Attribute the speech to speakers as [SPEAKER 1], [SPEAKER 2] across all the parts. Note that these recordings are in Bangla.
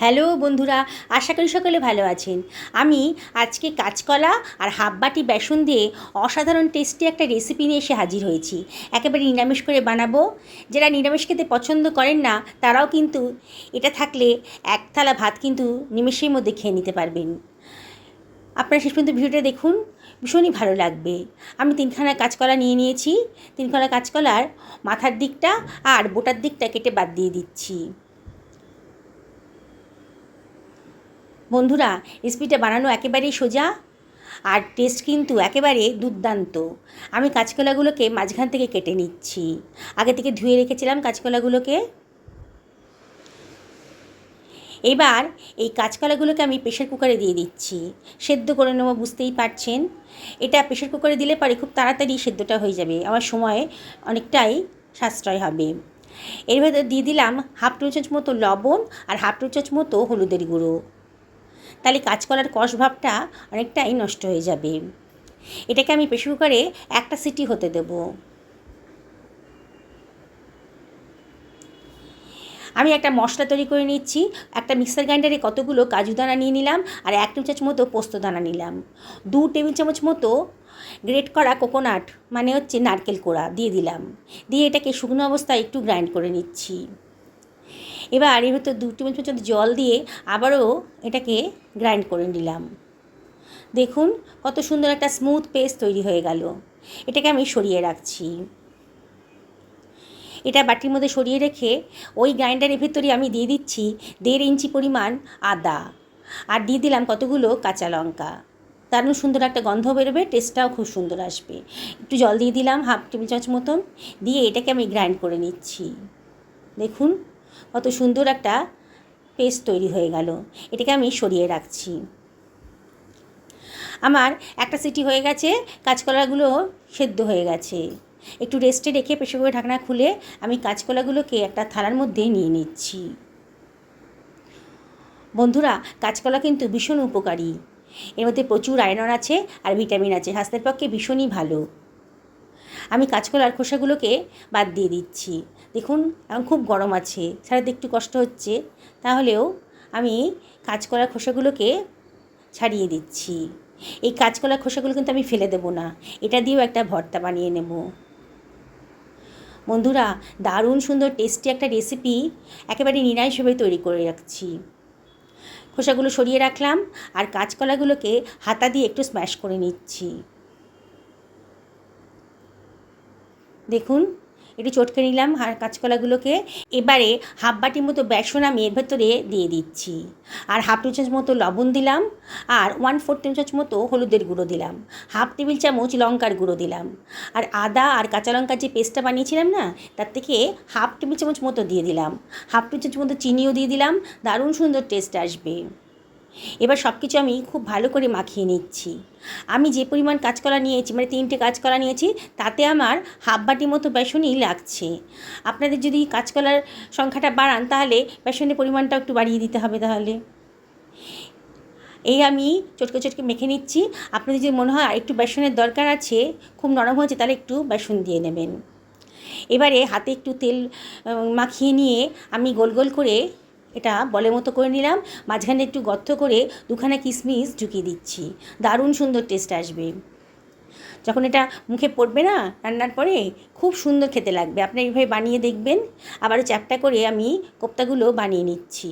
[SPEAKER 1] হ্যালো বন্ধুরা, আশা করি সকলে ভালো আছেন। আমি আজকে কাঁচকলা আর হাফ বাটি বেসন দিয়ে অসাধারণ টেস্টি একটা রেসিপি নিয়ে এসে হাজির হয়েছি। একেবারে নিরামিষ করে বানাবো। যারা নিরামিষ খেতে পছন্দ করেন না, তারাও কিন্তু এটা থাকলে এক থালা ভাত কিন্তু নিমেষের মধ্যে খেয়ে নিতে পারবেন। আপনারা শেষ পর্যন্ত ভিডিওটা দেখুন, ভীষণই ভালো লাগবে। আমি তিনখানা কাঁচকলা নিয়ে নিয়েছি। তিনখানা কাঁচকলার মাথার দিকটা আর বোটার দিকটা কেটে বাদ দিয়ে দিচ্ছি। বন্ধুরা রেসিপিটা বানানো একেবারেই সোজা আর টেস্ট কিন্তু একেবারে দুর্দান্ত। আমি কাঁচকলাগুলোকে মাঝখান থেকে কেটে নিচ্ছি। আগে থেকে ধুয়ে রেখেছিলাম কাঁচকলাগুলোকে। এবার এই কাঁচকলাগুলোকে আমি প্রেশার কুকারে দিয়ে দিচ্ছি। সেদ্ধ করে নেব, বুঝতেই পারছেন? এটা প্রেশার কুকারে দিলে পরে খুব তাড়াতাড়ি সেদ্ধটা হয়ে যাবে। আমার সময় অনেকটাই সাশ্রয় হবে। এর ভেতরে দিয়ে দিলাম হাফ টু চামচ মতো লবণ আর হাফ টু চামচ মতো হলুদের গুঁড়ো। তাহলে কাঁচকলার কষ ভাবটা অনেকটাই নষ্ট হয়ে যাবে। এটাকে আমি প্রেশার কুকারে একটা সিটি হতে দেব। আমি একটা মশলা তৈরি করে নিচ্ছি, একটা মিক্সার গ্রাইন্ডারে কতগুলো কাজু দানা নিয়ে নিলাম আর এক টেবিল চামচ মতো পোস্ত দানা নিলাম। দু টেবিল চামচ মতো গ্রেট করা কোকোনাট মানে হচ্ছে নারকেল কোড়া দিয়ে দিলাম। দিয়ে এটাকে শুকনো অবস্থায় একটু গ্রাইন্ড করে নিচ্ছি। এবার এর ভেতর দু চামচ জল দিয়ে আবারও এটাকে গ্রাইন্ড করে নিলাম। দেখুন কত সুন্দর একটা স্মুথ পেস্ট তৈরি হয়ে গেল। এটাকে আমি সরিয়ে রাখছি। এটা বাটির মধ্যে সরিয়ে রেখে ওই গ্রাইন্ডারের ভেতরে আমি দিয়ে দিচ্ছি দেড় ইঞ্চি পরিমাণ আদা আর দিয়ে দিলাম কতগুলো কাঁচা লঙ্কা। দারুণ সুন্দর একটা গন্ধ বেরোবে টেস্টটাও খুব সুন্দর আসবে। একটু জল দিয়ে দিলাম হাফ টেবিল চামচ মতন, দিয়ে এটাকে আমি গ্রাইন্ড করে নিচ্ছি। দেখুন কত সুন্দর একটা পেস্ট তৈরি হয়ে গেল। এটাকে আমি সরিয়ে রাখছি। আমার একটা সিটি হয়ে গেছে, কাঁচকলাগুলো সেদ্ধ হয়ে গেছে। একটু রেস্টে রেখে প্রেশার কুকারের ঢাকনা খুলে আমি কাঁচকলাগুলোকে একটা থালার মধ্যে নিয়ে নিচ্ছি। বন্ধুরা, কাঁচকলা কিন্তু ভীষণ উপকারী। এর মধ্যে প্রচুর আয়রন আছে আর ভিটামিন আছে। স্বাস্থ্যের পক্ষে ভীষণই ভালো। আমি কাঁচকলার খোসাগুলোকে বাদ দিয়ে দিচ্ছি। দেখুন, এখন খুব গরম আছে, ছাড়াতে একটু কষ্ট হচ্ছে। তাহলেও আমি কাঁচকলার খোসাগুলোকে ছাড়িয়ে দিচ্ছি। এই কাঁচকলার খোসাগুলো কিন্তু আমি ফেলে দেবো না, এটা দিয়েও একটা ভর্তা বানিয়ে নেব। বন্ধুরা, দারুণ সুন্দর টেস্টি একটা রেসিপি একেবারে নিরামিষভাবে তৈরি করে রাখছি। খোসাগুলো সরিয়ে রাখলাম আর কাঁচকলাগুলোকে হাতা দিয়ে একটু স্ম্যাশ করে নিচ্ছি। দেখুন, একটু চটকে নিলাম কাঁচকলাগুলোকে। এবারে হাফ বাটির মতো বেসন আমি এর ভেতরে দিয়ে দিচ্ছি। আর হাফ টেবিল চামচ মতো লবণ দিলাম। আর ওয়ান ফোর টেবিল চামচ মতো হলুদের গুঁড়ো দিলাম। হাফ টেবিল চামচ লঙ্কার গুঁড়ো দিলাম। আর আদা আর কাঁচা লঙ্কার যে পেস্টটা বানিয়েছিলাম না, তার থেকে হাফ টেবিল চামচ মতো দিয়ে দিলাম। হাফ টেবিল চামচ মতো চিনিও দিয়ে দিলাম। দারুণ সুন্দর টেস্ট আসবে। এবার সব কিছু আমি খুব ভালো করে মাখিয়ে নিচ্ছি। আমি যে পরিমাণ কাঁচকলা নিয়েছি মানে তিনটে কাঁচকলা নিয়েছি, তাতে আমার হাফ বাটির মতো বেসনই লাগছে। আপনাদের যদি কাঁচকলার সংখ্যাটা বাড়ান, তাহলে বেসনের পরিমাণটা একটু বাড়িয়ে দিতে হবে তাহলে। এই আমি চটকে চটকে মেখে নিচ্ছি। আপনাদের যদি মনে হয় একটু বেসনের দরকার আছে, খুব নরম হয়েছে, তাহলে একটু বেসন দিয়ে নেবেন। এবারে হাতে একটু তেল মাখিয়ে নিয়ে আমি গোল গোল করে এটা বলের মতো করে নিলাম, মাঝখানে একটু গর্ত করে দুখানা কিশমিশ ঢুকিয়ে দিচ্ছি। দারুণ সুন্দর টেস্ট আসবে। যখন এটা মুখে পড়বে না রান্নার পরে, খুব সুন্দর খেতে লাগবে। আপনি এইভাবে বানিয়ে দেখবেন। আবারও চ্যাপটা করে আমি কোপ্তাগুলো বানিয়ে নিচ্ছি।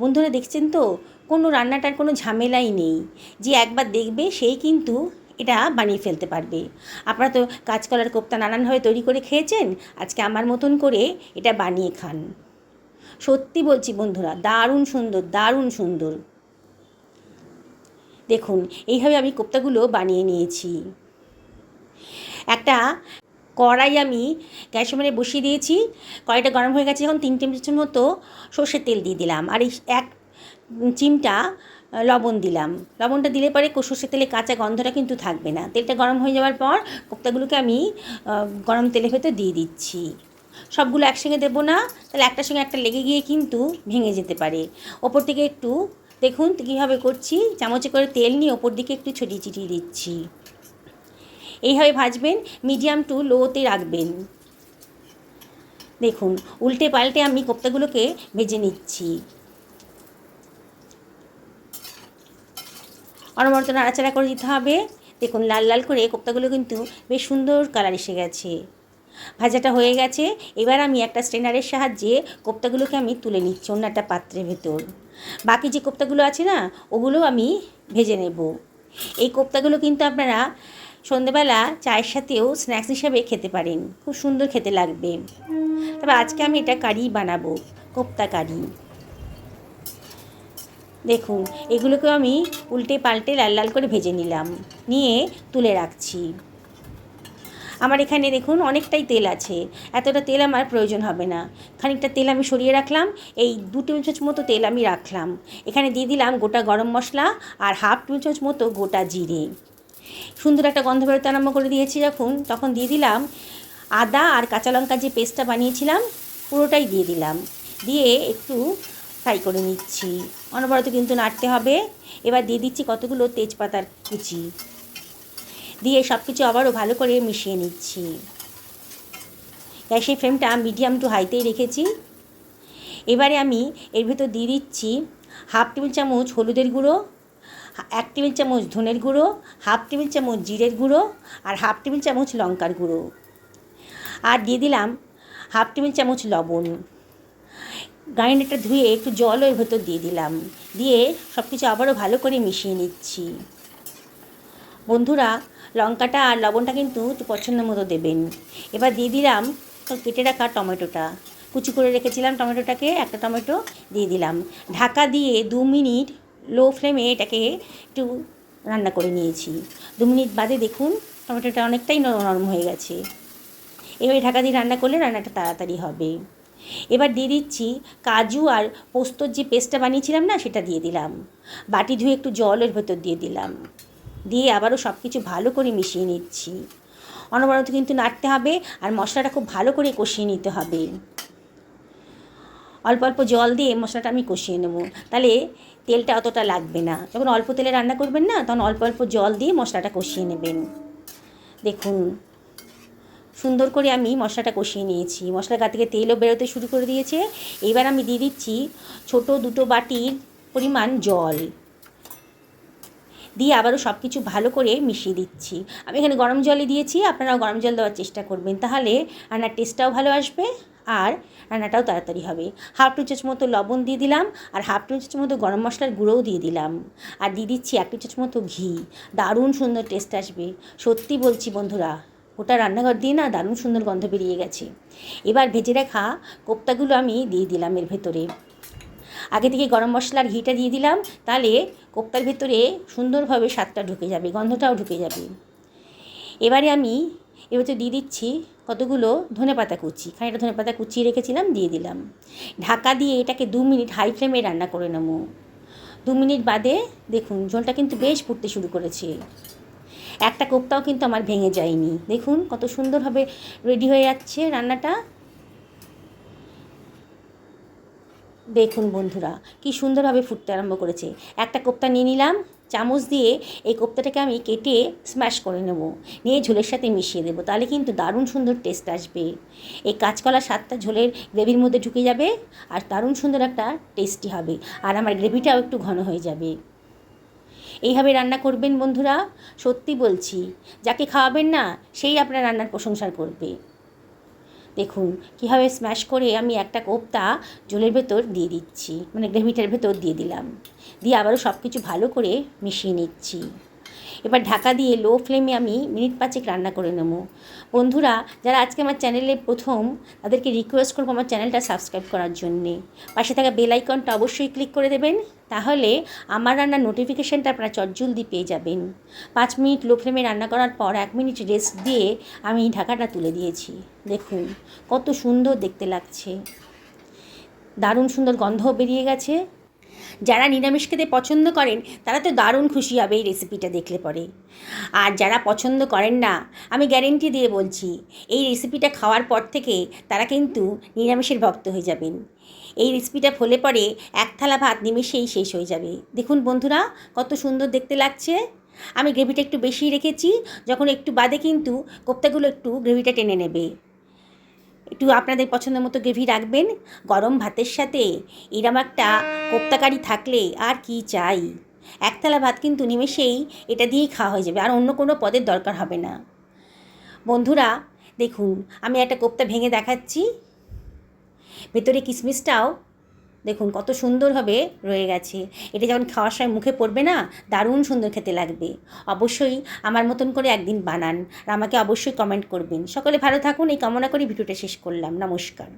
[SPEAKER 1] বন্ধুরা, দেখছেন তো? কোনো রান্নাটার কোনো ঝামেলাই নেই। যে একবার দেখবে, সেই কিন্তু এটা বানিয়ে ফেলতে পারবে। আপনারা তো কাঁচকলার কোপ্তা নানানভাবে তৈরি করে খেয়েছেন, আজকে আমার মতন করে এটা বানিয়ে খান। সত্যি বলছি বন্ধুরা, দারুণ সুন্দর দারুণ সুন্দর। দেখুন, এইভাবে আমি কোপ্তাগুলো বানিয়ে নিয়েছি। একটা কড়াই আমি গ্যাস মানে বসিয়ে দিয়েছি, কড়াইটা গরম হয়ে গেছে যখন তিন টেবিল মতো সর্ষের তেল দিয়ে দিলাম, আর এই এক চিমটা লবণ দিলাম। লবণটা দিলে পরে সর্ষের তেলে কাঁচা গন্ধটা কিন্তু থাকবে না। তেলটা গরম হয়ে যাওয়ার পর কোপ্তাগুলোকে আমি গরম তেলের ভেতর দিয়ে দিচ্ছি। সবগুলো একসঙ্গে দেবো না, তাহলে একটার সঙ্গে একটা লেগে গিয়ে কিন্তু ভেঙে যেতে পারে। ওপর থেকে একটু দেখুন কীভাবে করছি, চামচে করে তেল নিয়ে ওপর দিকে একটু ছড়িয়ে ছিটিয়ে দিচ্ছি। এইভাবে ভাজবেন, মিডিয়াম টু লোতে রাখবেন। দেখুন, উল্টে পাল্টে আমি কোপ্তাগুলোকে ভেজে নিচ্ছি। অনবরত নাড়াচাড়া করে দিতে হবে। দেখুন, লাল লাল করে কোপ্তাগুলো কিন্তু বেশ সুন্দর কালার এসে গেছে। ভাজাটা হয়ে গেছে। এবার আমি একটা স্ট্রেনারের সাহায্যে কোপ্তাগুলোকে আমি তুলে নিচ্ছি অন্য একটা পাত্রের ভেতর। বাকি যে কোপ্তাগুলো আছে না, ওগুলো আমি ভেজে নেব। এই কোপ্তাগুলো কিন্তু আপনারা সন্ধেবেলা চায়ের সাথেও স্ন্যাক্স হিসাবে খেতে পারেন। খুব সুন্দর খেতে লাগবে। তবে আজকে আমি এটা কারি বানাবো, কোপ্তা কারি। দেখুন, এগুলোকেও আমি উল্টে পাল্টে লাল লাল করে ভেজে নিলাম। নিয়ে তুলে রাখছি। আমার এখানে দেখুন অনেকটাই তেল আছে। এতটা তেল আমার প্রয়োজন হবে না। খানিকটা তেল আমি সরিয়ে রাখলাম, এই দু টেবিল চামচ মতো তেল আমি রাখলাম। এখানে দিয়ে দিলাম গোটা গরম মশলা আর হাফ টেবিল চামচ মতো গোটা জিরে। সুন্দর একটা গন্ধ বেরোতে আরম্ভ করে দিয়েছি যখন, তখন দিয়ে দিলাম আদা আর কাঁচা লঙ্কার যে পেস্টটা বানিয়েছিলাম, পুরোটাই দিয়ে দিলাম। দিয়ে একটু ফ্রাই করে নিচ্ছি। অনবরত কিন্তু নাড়তে হবে। এবার দিয়ে দিচ্ছি কতগুলো তেজপাতার কুচি। দিয়ে সব কিছু আবারও ভালো করে মিশিয়ে নিচ্ছি। গ্যাসের ফ্লেমটা মিডিয়াম টু হাইতেই রেখেছি। এবারে আমি এর ভেতর দিয়ে দিচ্ছি হাফ টেবিল চামচ হলুদের গুঁড়ো, এক টেবিল চামচ ধনের গুঁড়ো, হাফ টেবিল চামচ জিরের গুঁড়ো আর হাফ টেবিল চামচ লঙ্কার গুঁড়ো। আর দিয়ে দিলাম হাফ টেবিল চামচ লবণ। গ্রাইন্ডারটা ধুয়ে একটু জলও এর ভেতর দিয়ে দিলাম। দিয়ে সব কিছু আবারও ভালো করে মিশিয়ে নিচ্ছি। বন্ধুরা, লঙ্কাটা আর লবণটা কিন্তু একটু পছন্দ মতো দেবেন। এবার দিয়ে দিলাম কেটে রাখা টমেটোটা। কুচি করে রেখেছিলাম টমেটোটাকে, একটা টমেটো দিয়ে দিলাম। ঢাকা দিয়ে দু মিনিট লো ফ্লেমে এটাকে একটু রান্না করে নিয়েছি। দু মিনিট বাদে দেখুন, টমেটোটা অনেকটাই নরম হয়ে গেছে। এবারে ঢাকা দিয়ে রান্না করলে রান্নাটা তাড়াতাড়ি হবে। এবার দিয়ে দিচ্ছি কাজু আর পোস্তর যে পেস্টটা বানিয়েছিলাম না, সেটা দিয়ে দিলাম। বাটি ধুয়ে একটু জলের ভেতর দিয়ে দিলাম। দিয়ে আবারও সব কিছু ভালো করে মিশিয়ে নিচ্ছি। অনবরত কিন্তু নাড়তে হবে আর মশলাটা খুব ভালো করে কষিয়ে নিতে হবে। অল্প অল্প জল দিয়ে মশলাটা আমি কষিয়ে নেব। তাহলে তেলটা অতটা লাগবে না। যখন অল্প তেলে রান্না করবেন না, তখন অল্প অল্প জল দিয়ে মশলাটা কষিয়ে নেবেন। দেখুন, সুন্দর করে আমি মশলাটা কষিয়ে নিয়েছি। মশলা গা থেকে তেলও বেরোতে শুরু করে দিয়েছে। এবার আমি দিয়ে দিচ্ছি ছোটো দুটো বাটির পরিমাণ জল। দিয়ে আবারও সব কিছু ভালো করে মিশিয়ে দিচ্ছি। আমি এখানে গরম জলই দিয়েছি, আপনারাও গরম জল দেওয়ার চেষ্টা করবেন। তাহলে রান্নার টেস্টটাও ভালো আসবে আর রান্নাটাও তাড়াতাড়ি হবে। হাফ টু চামচ মতো লবণ দিয়ে দিলাম আর হাফ টু চামচ মতো গরম মশলার গুঁড়োও দিয়ে দিলাম। আর দিয়ে দিচ্ছি এক টু চামচ মতো ঘি। দারুণ সুন্দর টেস্ট আসবে। সত্যি বলছি বন্ধুরা ওটা রান্নাঘর দিয়ে না দারুণ সুন্দর গন্ধ বেরিয়ে গেছে। এবার ভেজে রাখা কোপ্তাগুলো আমি দিয়ে দিলাম এর ভেতরে। আগে থেকে গরম মশলার ঘিটা দিয়ে দিলাম, তাহলে কোপ্তার ভেতরে সুন্দরভাবে স্বাদটা ঢুকে যাবে, গন্ধটাও ঢুকে যাবে। এবারে আমি এবার তো দিয়ে দিচ্ছি কতগুলো ধনে পাতা কুচি, খানিকটা ধনে পাতা কুচিয়ে রেখেছিলাম, দিয়ে দিলাম। ঢাকা দিয়ে এটাকে দু মিনিট হাই ফ্লেমে রান্না করে নেব। দু মিনিট বাদে দেখুন, ঝোলটা কিন্তু বেশ ফুটতে শুরু করেছে। একটা কোপ্তাও কিন্তু আমার ভেঙে যায়নি। দেখুন কত সুন্দরভাবে রেডি হয়ে যাচ্ছে রান্নাটা। দেখুন বন্ধুরা, কি সুন্দরভাবে ফুটতে আরম্ভ করেছে। একটা কোপ্তা নিয়ে নিলাম, চামচ দিয়ে এই কোপ্তাটাকে আমি কেটে স্ম্যাশ করে নেব। নিয়ে ঝোলের সাথে মিশিয়ে দেবো, তাহলে কিন্তু দারুণ সুন্দর টেস্ট আসবে। এই কাঁচকলা স্বাদটা ঝোলের গ্রেভির মধ্যে ঢুকে যাবে আর দারুণ সুন্দর একটা টেস্টি হবে আর আমার গ্রেভিটাও একটু ঘন হয়ে যাবে। এইভাবে রান্না করবেন বন্ধুরা, সত্যি বলছি, যাকে খাওয়াবেন না, সেই আপনার রান্নার প্রশংসা করবে। দেখুন, কীভাবে স্ম্যাশ করে আমি একটা কোপ্তা জলের ভেতর দিয়ে দিচ্ছি মানে গ্রেভিটার ভেতর দিয়ে দিলাম। দিয়ে আবারও সব কিছু ভালো করে মিশিয়ে নিচ্ছি। এবার ঢাকা দিয়ে লো ফ্লেমে আমি মিনিট পাঁচেক রান্না করে নেব। বন্ধুরা, যারা আজকে আমার চ্যানেলে প্রথম, তাদেরকে রিকোয়েস্ট করব আমার চ্যানেলটা সাবস্ক্রাইব করার জন্যে। পাশে থাকা বেল আইকনটা অবশ্যই ক্লিক করে দেবেন, তাহলে আমার রান্নার নোটিফিকেশানটা আপনারা চটজলদি পেয়ে যাবেন। পাঁচ মিনিট লো ফ্লেমে রান্না করার পর এক মিনিট রেস্ট দিয়ে আমি ঢাকাটা তুলে দিয়েছি। দেখুন, কত সুন্দর দেখতে লাগছে। দারুণ সুন্দর গন্ধও বেরিয়ে গেছে। যারা নিরামিষ খেতে পছন্দ করেন, তারা তো দারুণ খুশি হবে এই রেসিপিটা দেখলে পরে। আর যারা পছন্দ করেন না, আমি গ্যারেন্টি দিয়ে বলছি, এই রেসিপিটা খাওয়ার পর থেকে তারা কিন্তু নিরামিষের ভক্ত হয়ে যাবেন। এই রেসিপিটা ফলে পরে এক থালা ভাত নিমেষেই শেষ হয়ে যাবে। দেখুন বন্ধুরা, কত সুন্দর দেখতে লাগছে। আমি গ্রেভিটা একটু বেশি রেখেছি, যখন একটু বাদে কিন্তু কোপ্তাগুলো একটু গ্রেভিটা টেনে নেবে। একটু আপনাদের পছন্দ মতো গ্রেভি রাখবেন। গরম ভাতের সাথে এরম একটা কোপ্তাকারি থাকলে আর কি চাই? একতলা ভাত কিন্তু নিমেষেই এটা দিয়েই খাওয়া হয়ে যাবে, আর অন্য কোনো পদের দরকার হবে না। বন্ধুরা, দেখুন, আমি একটা কোপ্তা ভেঙে দেখাচ্ছি। ভেতরে কিশমিশটাও দেখুন, কত সুন্দরভাবে রয়ে গেছে। এটা যখন খাওয়ার সময় মুখে পড়বে না, দারুণ সুন্দর খেতে লাগবে। অবশ্যই আমার মতন করে একদিন বানান আর আমাকে অবশ্যই কমেন্ট করবেন। সকলে ভালো থাকুন, এই কামনা করে ভিডিওটা শেষ করলাম। নমস্কার।